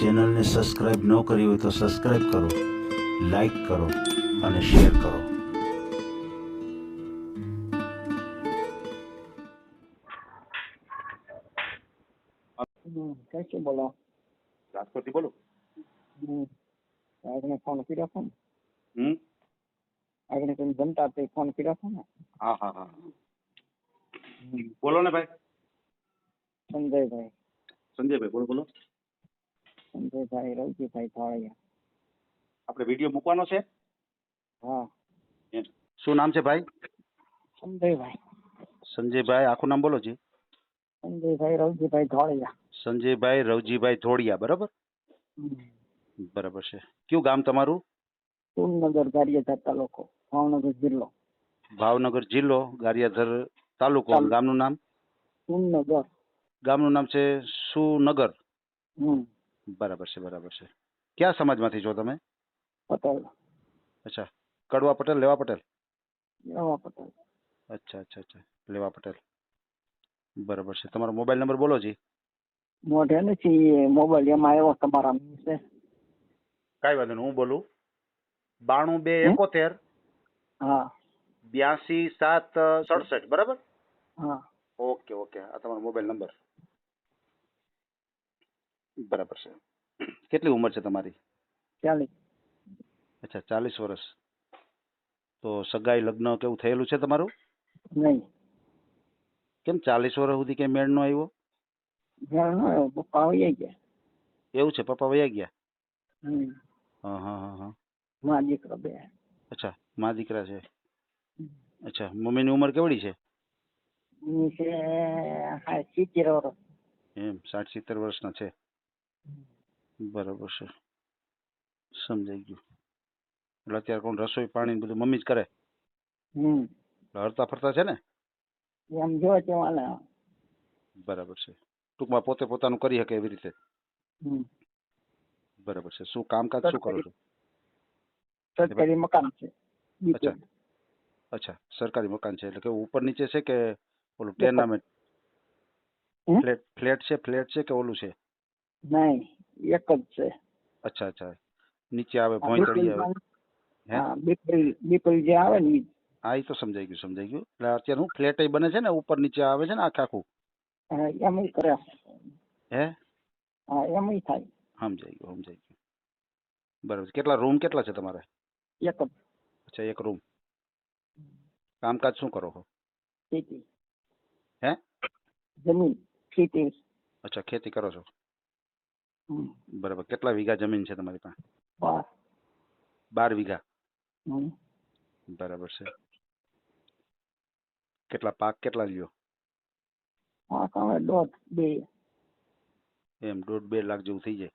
ચેનલને સબસ્ક્રાઇબ ન કરી હોય તો સબસ્ક્રાઇબ કરો લાઈક કરો અને શેર કરો. હમ, કઈથી બોલો? રાજકોટથી બોલો. હમ આગળ ફોન કર્યો હતો ને. હમ? આગળ તમે જમતા તે ફોન કર્યો હતો ને. હા હા હા. બોલો ને ભાઈ. સંજયભાઈ. સંજયભાઈ બોલો બોલો. સંજયભાઈ રવજીભાઈ ધાળિયા આપણે વીડિયો મૂકવાનો છે? હા. શું નામ છે ભાઈ? સંજયભાઈ. સંજયભાઈ આખું નામ બોલો જી. સંજયભાઈ રવજીભાઈ ધોળિયા સંજયભાઈ રવજીભાઈ ધોળિયા બરાબર. બરાબર છે. કયું ગામ તમારું? સુરનગર ગારિયાધર તાલુકો ભાવનગર જિલ્લો. ભાવનગર જિલ્લો ગારિયાધર તાલુકો. ગામનું નામ? સુરનગર ગામનું નામ છે સુનગર. હમ. બરાબર છે બરાબર છે. કયા સમાજમાંથી છો તમે? પટેલ. અચ્છા. કડવા પટેલ લેવા પટેલ? લેવા પટેલ. અચ્છા અચ્છા અચ્છા. લેવા પટેલ. બરાબર છે. તમારો મોબાઈલ નંબર બોલો જી. મોઢે નથી મોબાઈલ એમાં આવ્યો તમારા છે. કાંઈ વાંધો નહીં હું બોલું. બાણું બે એકોતેર. હા. બ્યાસી સાત સડસઠ. બરાબર? હા. Okay okay. આ તમારો મોબાઈલ નંબર. બરાબર છે. કેટલી ઉંમર છે તમારી? ચાલીસ. અચ્છા ચાલીસ વર્ષ. તો સગાઈ લગ્ન કેવું થયેલું છે તમારું? નહીં. કેમ ચાલીસ વર્ષ સુધી કઈ મેળ નો આવ્યો? ઘર નો આવ્યો પપ્પા આવી ગયા. એવું છે પપ્પા વયા ગયા? હા હા હા હા. મા દીકરો બે. અચ્છા મા દીકરા છે. અચ્છા મમ્મીની ઉંમર કેવડી છે? છે હા સિત્તેર વર્ષ. એમ સાઠ સિત્તેર વર્ષના છે. બરાબર છે. સમજાઈ ગયું. એટલે અત્યારે કોણ રસોઈ પાણી બધું મમ્મી જ કરે? હમ. હરતા ફરતા છે ને? એમ જો તેવાને બરાબર છે. ટૂંકમાં પોતે પોતાનું કરી શકે એવી રીતે? હમ. બરાબર છે. શું કામકાજ શું કરો છો? સરકારી મકાન છે. અચ્છા. અચ્છા. સરકારી મકાન છે. એટલે કે ઉપર નીચે છે કે ઓલું ટેનામેન્ટ? ફ્લેટ ફ્લેટ છે ફ્લેટ છે કે ઓલું છે? નહીં એક જ છે અચ્છા અચ્છા નીચે આવે ભોંયતળી આવે હે? હા બીપલ બીપલ જે આવે ને ઈ. હા એ તો સમજાઈ ગયું સમજાઈ ગયું એટલે અત્યારે હું ફ્લેટ બને છે ને ઉપર નીચે આવે છે ને આખે આખું હા, એમ ઈ કરે હે હા એમ ઈ થાય સમજાઈ ગયું સમજાઈ ગયું બરાબર છે. કેટલા રૂમ કેટલા છે તમારે એક જ અચ્છા એક રૂમ કામકાજ શું કરો છો ખેતી હે જમીન ખેતી અચ્છા ખેતી કરો છો હમ. બરાબર કેટલા વીઘા જમીન છે તમારી પાસે બાર બાર વીઘા હમ. બરાબર છે કેટલા પાક કેટલા લ્યો હા કાંઈ દોઢ બે એમ દોઢ બે લાખ જેવું થઈ જાય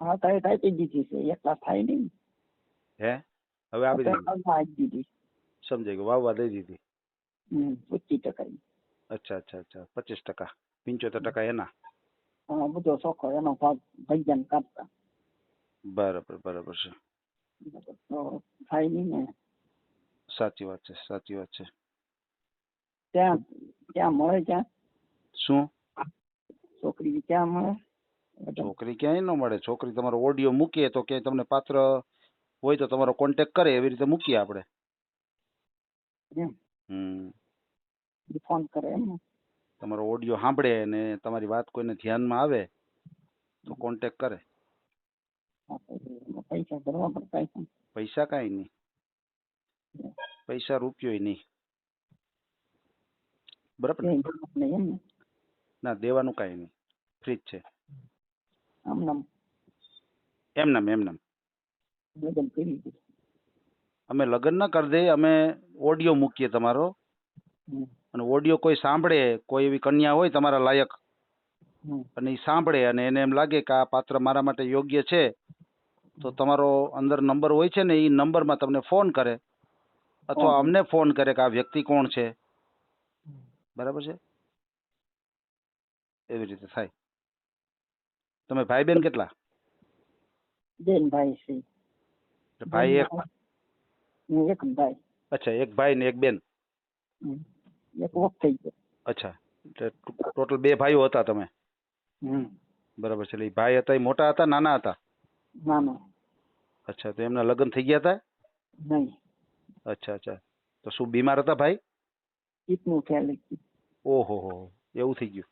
હા તારે કાપી દીધી છે એટલા થાય નહીં હે હવે આપી દીધી અત્યારે આપી દીધી સમજાઈ ગયું વાવવા દઈ દીધી હમ પચીસ ટકા અચ્છા અચ્છા અચ્છા પચીસ ટકા પંચોતેર ટકા એના હા બધો ચોખ્ખો એનો ભાગ ભજન કાપતા. બરાબર બરાબર છે. તો થાય નહીં ને સાચી વાત છે સાચી વાત છે. ત્યાં ત્યાં મળે ત્યાં શું? છોકરી ક્યાં મળે? છોકરી ક્યાંય ન મળે. છોકરી તમારો ઓડિયો મૂકીએ તો ક્યાંય તમને પાત્ર હોય તો તમારો કોન્ટેક્ટ કરે એવી રીતે મૂકીએ આપણે. હમ. ફોન કરે એમ ને. તમારો ઓડિયો સાંભળે અને તમારી વાત કોઈને ધ્યાનમાં આવે તો કોન્ટેક્ટ કરે. પૈસા ભરવા પડતા પૈસા કાંઈ નહીં. પૈસા રૂપિયો નહીં. બરાબર ને? દેવાનું કાંઈ નહીં. ફ્રી જ છે. એમનામ એમનામ. અમે લગ્ન ના કરી દઈએ અમે ઓડિયો મૂકીએ તમારો. અને ઓડિયો કોઈ સાંભળે કોઈ એવી કન્યા હોય તમારા લાયક અને એ સાંભળે અને એને એમ લાગે કે આ પાત્ર મારા માટે યોગ્ય છે તો તમારો અંદર નંબર હોય છે ને એ નંબરમાં તમને ફોન કરે અથવા અમને ફોન કરે કે આ વ્યક્તિ કોણ છે. બરાબર છે? એવી રીતે થાય. તમે ભાઈ બેન કેટલા? બેન ભાઈ છે. ભાઈ એક? એક ભાઈ. અચ્છા એક ભાઈ ને એક બેન. એક વખત થઈ ગયો. અચ્છા. એટલે ટોટલ બે ભાઈઓ હતા તમે? હમ. બરાબર છે. એટલે ઈ ભાઈ હતા એ મોટા હતા નાના હતા? ના ના અચ્છા તો એમના લગ્ન થઈ ગયા હતા? નહીં. અચ્છા અચ્છા. તો શું બીમાર હતા ભાઈ? કેટલું ખ્યાલ ઓહો હો એવું થઈ ગયું.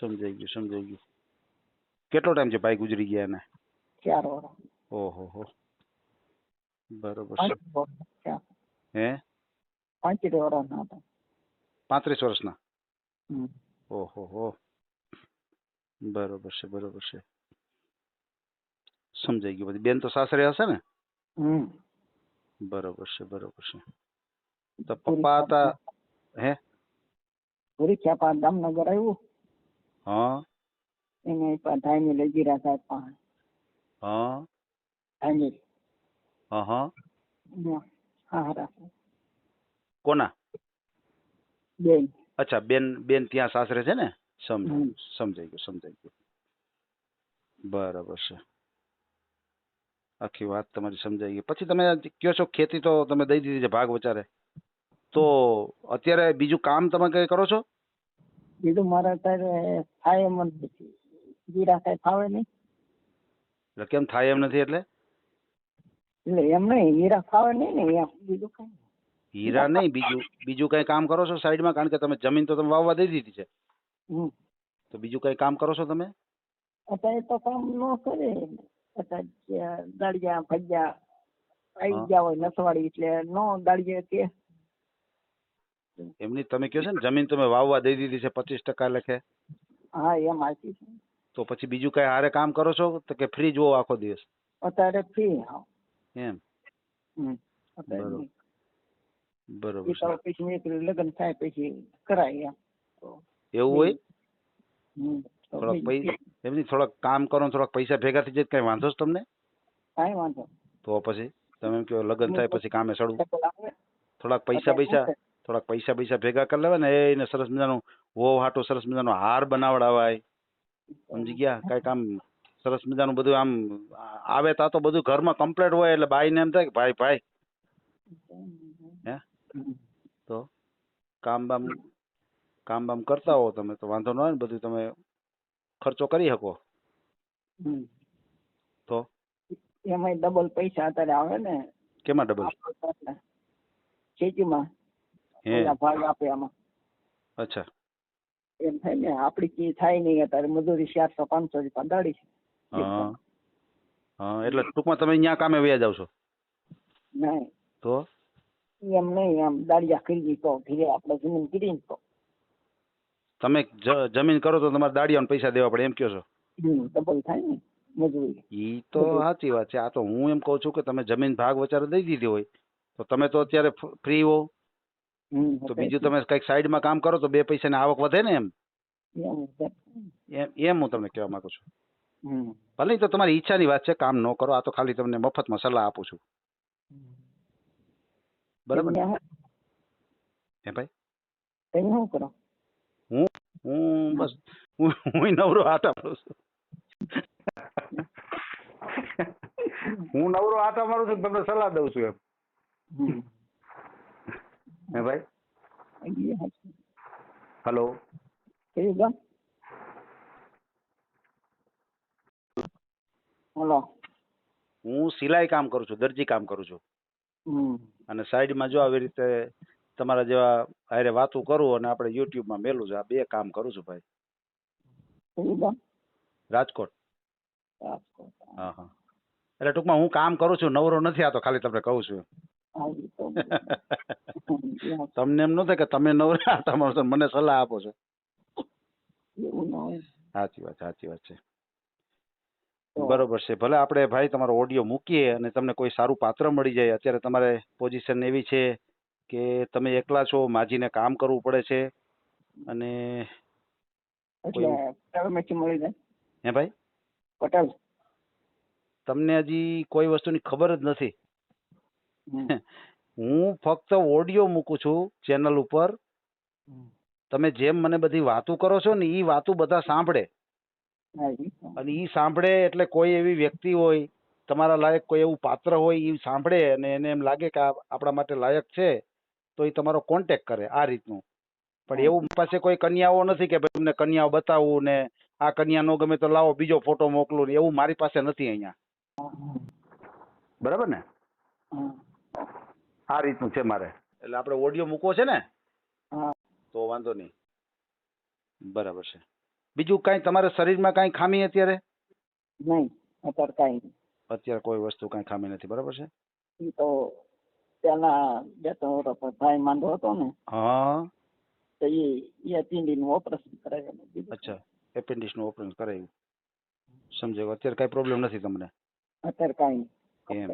સમજાઈ ગયું સમજાઈ ગયું. કેટલો ટાઈમ છે ભાઈ ગુજરી ગયા એને? ચાર વર્ષ ઓહો હો. બરોબર છે. પાંચ વર્ષ ચાર. હે? પાંચેક વર્ષના હતા. પાંત્રીસ વર્ષના. ઓહો હો. બરોબર છે બરોબર છે. સમજાઈ ગયું. બધી બેન તો સાસરે હશે ને? બરોબર છે બરોબર છે. તો પપ્પા હતા હે? પૂરી પાંચ દામનગર આવ્યું. હા. એને ધામી લઈ ગયા સાહેબ પાસે. હા. ધામી હા હા. હા હારા કોના? બેન. અચ્છા બેન બેન ત્યાં સાસરે છે ને? સમ સમજાઈ ગયું સમજાઈ ગયું. બરાબર છે. આખી વાત તમારી સમજાઈ ગઈ. પછી તમે કયો છો ખેતી તો તમે દઈ દીધી છે ભાગ વચારે તો અત્યારે બીજું કામ તમે કઈ કરો છો? બીજું મારે અત્યારે થાય એમ નથી. જીરા કઈ ફાવે નહીં. એટલે કેમ થાય એમ નથી એટલે? એટલે એમ નહીં હીરા ફાવે નહીં ને એમ બીજું કઈ. હીરા નહીં બીજું બીજું કઈ કામ કરો છો સાઈડમાં? કારણ કે તમે જમીન તો તમે વાવવા દઈ દીધી છે. હમ. તો બીજું કઈ કામ કરો છો તમે? અત્યારે તો કામ ન કરે. અત્યારે જે દાળિયા ભજીયા આવી હા. ગયા હોય નસવાડી એટલે નો દાળિયા કે. એમની તમે કહો છો ને જમીન તમે વાવવા દઈ દીધી છે પચીસ ટકા લેખે. હા એમ આપી છે. તો પછી બીજું કઈ હારે કામ કરો છો તો કે ફ્રી જુઓ આખો દિવસ? અત્યારે ફ્રી હા. એમ. હમ. અત્યારે બરોબર. બરોબર. છે પછી નીકળી લગ્ન થાય પછી કરાય એમ. એવું હોય? થોડાક પૈસા એમની થોડાક કામ કરો ને થોડાક પૈસા ભેગા થઈ જાય કઈ વાંધો છે તમને? કાંઈ વાંધો તો પછી તમે એમ કહો લગ્ન થાય પછી કામે ચડવું થોડાક પૈસા પૈસા થોડાક પૈસા પૈસા ભેગા કરી લેવા ને એને સરસ મજાનું વો હાટો સરસ મજાનો હાર બનાવડાવાય. સમજી ગયા? કઈ કામ સરસ મજાનું બધું આમ આવે તા તો બધું ઘરમાં કમ્પ્લીટ હોય એટલે બાઈને એમ થાય કે ભાઈ ભાઈ. હે. તો કામ બામ કામ બામ કરતા હો તમે તો વાંધો ન હોય ને બધું તમે ખર્ચો કરી શકો. તો? એમાંય ડબલ પૈસા અત્યારે આવે ને. કેમાં ડબલ ખેતીમાં. હે. ભાગ આપે આમાં. અચ્છા. એમ થાય ને આપડી કી થાય નહીં અત્યારે મજૂરી ચારસો પાંચસો રૂપિયા દાડી છે. હા. એટલે ટૂંકમાં તમે અહીંયા કામે વ્યાજ જાવ છો નહીં. તો? એમ નહીં એમ દાડિયા કરી તો ધીરે આપણે જમીન કરી તો. તમે જમીન કરો તો તમારે દાડિયાને પૈસા દેવા પડે એમ કહો છો? ડબલ થાય ને મજૂરી. ઈ તો સાચી વાત છે. આ તો હું એમ કહું છું કે તમે જમીન ભાગ વચારે દઈ દીધી હોય તો તમે તો અત્યારે ફ્રી હો. તો બીજું તમે કંઈક સાઈડમાં કામ કરો તો બે પૈસાની આવક વધે ને એમ? એમ એમ એમ. હું તમને કહેવા માંગુ છું. ભલે તો તમારી ઈચ્છાની વાત છે કામ ન કરો આ તો ખાલી તમને મફતમાં સલાહ આપું છું. બરાબર હે ભાઈ? તમે શું કરો? હું? બસ હું હું નવરો આટા મારું છું. હું નવરો આટા મારું છું તમને સલાહ દઉં છું એમ. હે ભાઈ. હલો? હલો હું સિલાઈ કામ કરું છું દરજી કામ કરું છું. અને સાઈડમાં જો આવી રીતે તમારા જેવા હારે વાતું કરું અને આપણે યુટ્યુબમાં મેલું છે આ બે કામ કરું છું ભાઈ. રાજકોટ. રાજકોટ. હા. હા એટલે ટૂંકમાં હું કામ કરું છું નવરો નથી આ તો ખાલી તમને કહું છું. તમને એમ ન થાય કે તમે નવરા તમારો મને સલાહ આપો છો. સાચી વાત સાચી વાત છે. બરોબર છે. ભલે આપણે ભાઈ તમારો ઓડિયો મૂકીએ અને તમને કોઈ સારું પાત્ર મળી જાય અત્યારે તમારે પોઝિશન એવી છે કે તમે એકલા છો માજીને કામ કરવું પડે છે અને એટલે મળી જાય. હે ભાઈ? પટેલ. તમને હજી કોઈ વસ્તુની ખબર જ નથી. હું ફક્ત ઓડિયો મૂકું છું ચેનલ ઉપર. તમે જેમ મને બધી વાતો કરો છો ને એ વાતો બધા સાંભળે. અને એ સાંભળે એટલે કોઈ એવી વ્યક્તિ હોય તમારા લાયક કોઈ એવું પાત્ર હોય એ સાંભળે અને એને એમ લાગે કે આ આપણા માટે લાયક છે તો એ તમારો કોન્ટેક કરે આ રીતનું. પણ એવું પાસે કોઈ કન્યાઓ નથી કે ભાઈ તમને કન્યાઓ બતાવું ને આ કન્યા નો ગમે તો લાવો બીજો ફોટો મોકલું ને એવું મારી પાસે નથી અહીંયા. બરાબર ને? આ રીતનું છે મારે. એટલે આપણે ઓડિયો મૂકવો છે ને? તો વાંધો નહીં. બરાબર છે. બીજું કાંઈ તમારા શરીરમાં કાંઈ ખામી અત્યારે? નહીં અત્યારે કાંઈ અત્યારે કોઈ વસ્તુ કાંઈ ખામી નથી બરાબર છે? ઈ તો પેલા બે ત્રણ વર્ષ પર ભાઈ માંદો હતો ને હા. તો એ એ નું ઓપરેશન કરાવ્યું બીજું. અચ્છા એપેન્ડિક્સનું ઓપરેશન કરાવ્યું. સમજાયું. અત્યારે કાંઈ પ્રોબ્લેમ નથી તમને? અત્યારે કાંઈ એમ.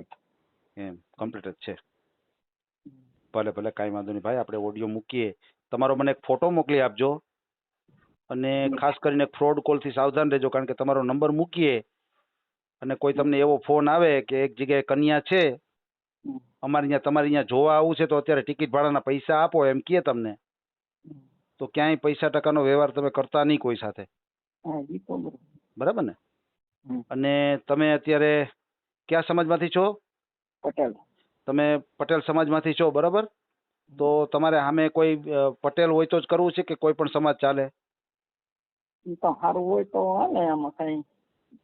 એમ કમ્પ્લીટ જ છે. ભલે ભલે કાંઈ વાંધો નહીં. ભાઈ આપણે ઓડિયો મૂકીએ. તમારો મને એક ફોટો મોકલી આપજો. અને ખાસ કરીને ફ્રોડ કોલથી સાવધાન રહેજો કારણ કે તમારો નંબર મૂકીએ અને કોઈ તમને એવો ફોન આવે કે એક જગ્યાએ કન્યા છે અમારે અહીંયા તમારે અહીંયા જોવા આવવું છે તો અત્યારે ટિકિટ ભાડાના પૈસા આપો એમ કહે તમને. તો ક્યાંય પૈસા ટકાનો વ્યવહાર તમે કરતા નહીં કોઈ સાથે. બરોબર. ને? અને તમે અત્યારે કયા સમાજમાંથી છો? પટેલ. તમે પટેલ સમાજમાંથી છો બરાબર? તો તમારે સામે કોઈ પટેલ હોય તો જ કરવું છે કે કોઈ પણ સમાજ ચાલે? તો સારું હોય તો હાલે આમાં કઈ.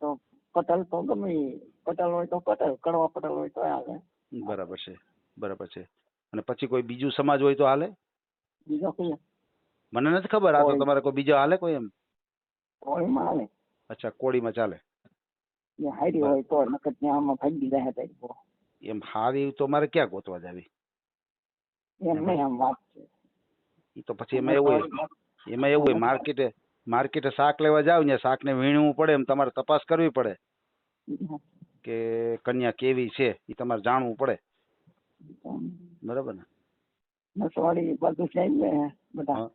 તો પટેલ તો ગમે ઈ. પટેલ હોય તો પટેલ કડવા પટેલ હોય તો હાલે. બરાબર છે બરાબર છે. અને પછી કોઈ બીજું સમાજ હોય તો હાલે? બીજો કઈ? મને નથી ખબર આ તો કોઈ- તમારે કોઈ બીજા હાલે કોઈ એમ? કોળીમાં હાલે. અચ્છા કોળીમાં ચાલે. એ હારી હોય તો નકર ત્યાં આમાં ભાગી જાય તારી બહુ. એમ હારી તો મારે ક્યાં ગોતવા જાવી? એમ નહીં આમ વાત છે. એ તો પછી એમાં એવું હોય એમાં એવું હોય માર્કેટે માર્કેટે શાક લેવા જાવ ને શાકને વીણવું પડે એમ તમારે તપાસ કરવી પડે કે કન્યા કેવી છે એ તમારે જાણવું પડે. બરાબર ને? નસવાડી બાજુ છે ને બધા.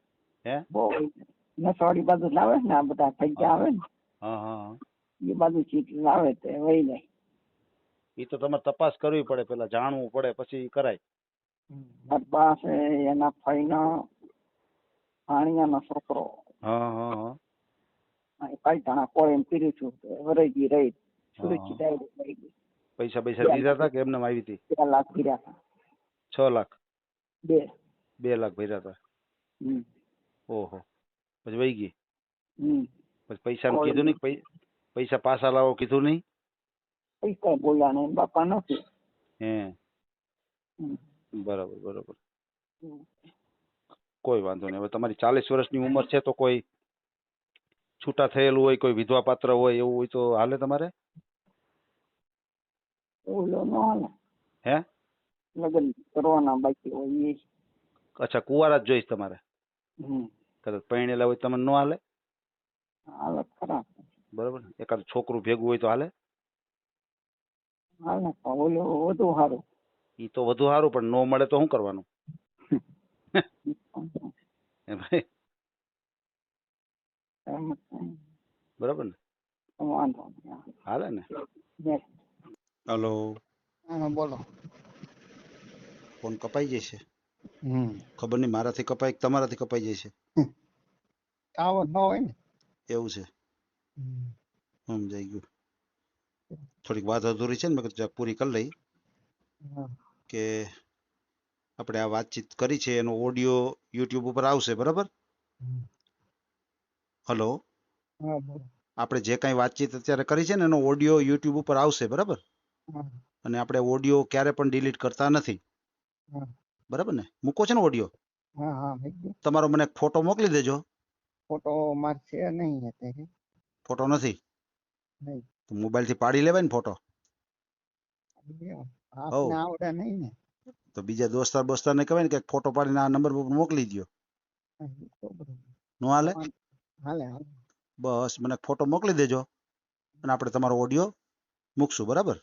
હે. બહુ નસવાડી બાજુ લાવે ને આ બધા આવે ને. હા હા હા. એ બાજુ ચીટ લાવે તે વહી જાય એ તો તમારે તપાસ કરવી પડે પેલા જાણવું પડે પછી કરાય. પાસે એના ફઈનો ભાણિયાનો છોકરો. હા હા હા. કોઈ એમ કર્યું છું વરજી રહી સુરક્ષિત આવી ગઈ. પૈસા પૈસા દીધા હતા કે એમને આવી હતી? બે લાખ ભર્યા હતા. છ લાખ? બે. બે લાખ ભર્યા હતા? ઓહો. પછી વહી ગઈ. પછી પૈસા કીધું નહીં પૈસા પાછા લાવો કીધું નહીં? પૈસા બોલ્યા નહીં બાપા નથી. હે. હમ. બરાબર બરાબર. કોઈ વાંધો નહીં. હવે તમારી ચાલીસ વર્ષની ઉંમર છે તો કોઈ છૂટા થયેલું હોય કોઈ વિધવા પાત્ર હોય એવું હોય તો હાલે તમારે? ઓલો ન હાલે. હે? લગ્ન કરવાના બાકી હોય એ. અચ્છા કુંવારા જ જોઈશ તમારે? કદાચ પરણેલા હોય તમને ન હાલે? હાલે ખરા. બરાબર. એકાદ છોકરું ભેગું હોય તો હાલે? હાલે ઓલો વધુ સારું. ઈ તો વધુ સારું પણ નો મળે તો શું કરવાનું. બરાબર ને? હાલે ને. હલો. બોલો. ફોન કપાઈ જશે ખબર નહીં મારાથી કપાય કે તમારાથી કપાઈ જશે ટાવર ન હોય ને? એવું છે? સમજાઈ ગયું. થોડીક વાત અધૂરી છે ને મેં પૂરી કરી લઈ. કે આપણે આ વાતચીત કરી છે એનો ઓડિયો યુટ્યુબ ઉપર આવશે બરાબર? હલો આપણે જે કઈ વાતચીત અત્યારે કરી છે ને એનો ઓડિયો યુટ્યુબ ઉપર આવશે બરાબર? અને આપણે ઓડિયો ક્યારે પણ ડિલીટ કરતા નથી. બરાબર ને? મૂકો છે ને ઓડિયો હા હા તમારો મને ફોટો મોકલી દેજો. ફોટો માર છે નહીં અત્યારે. ફોટો નથી? મોબાઈલથી પાડી લેવાય ને ફોટો? આવડે નહીં ને. તો બીજા દોસ્તાર બોસ્તારને કહેવાય ને કે ફોટો પાડીને આ નંબર પર મોકલી દો હા. નો હાલે? બસ મને ફોટો મોકલી દેજો અને આપણે તમારો ઓડિયો મૂકશું બરાબર?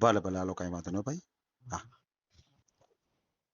ભલે ભલે હાલો કાંઈ વાંધો નહીં ભાઈ.